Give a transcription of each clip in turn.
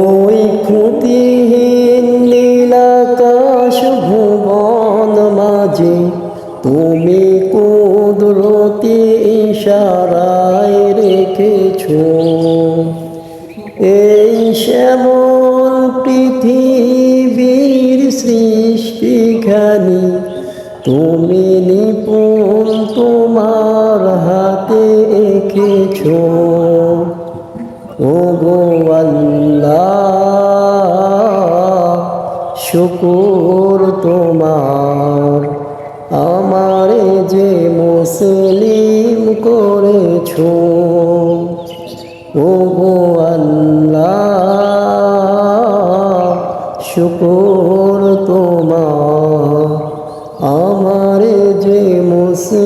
ওই খুঁতিহীন নীলাকাশ ভুবন মাঝে তুমি কুদরতি ইশারায় রেখেছ। এই শ্যামল পৃথিবীর সৃষ্টিখানি তুমি নিপুণ তোমার হাতে এঁকেছো। ও শুকুর তোমার। আমারে যে মুসলিম করেছ ও গো শুকুর তোমার। আমারে যে মুসলিম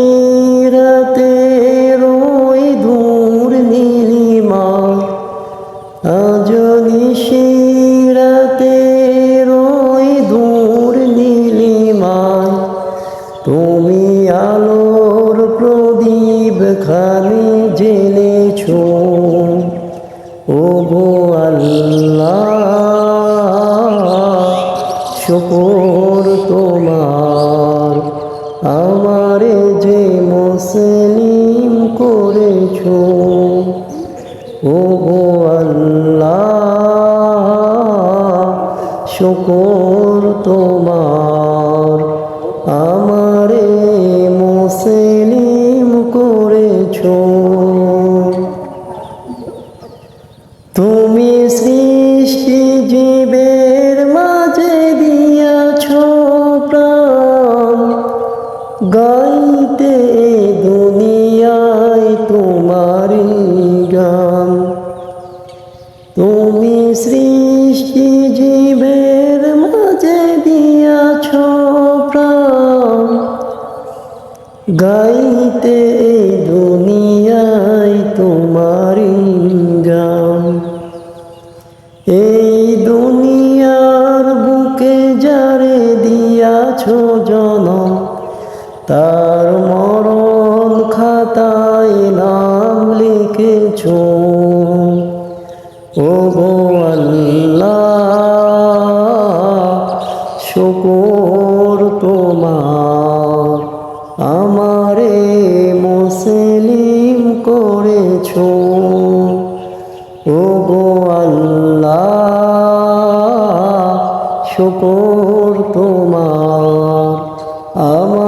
তুমি আলোর প্রদীপ খানি জেনেছ। ও গো আল্লাহ, শুকুর তোমার, আমারে যে মুসলিম করেছ। ও গো আল্লাহ, শুকুর তোমার আমারে তুমি সৃষ্টি জীবের মাঝে দিয়াছ প্রাণ। গাইতে দুনিয়ায় তোমার গান। তুমি সৃষ্টি জীবের মাঝে দিয়াছ প্রাণ। গাইতে লিখেছ ও গো শুকুর তোমার। আমারে মুসলিম করেছ। ও গো আল্লাহ শুকুর তোমার। আমারে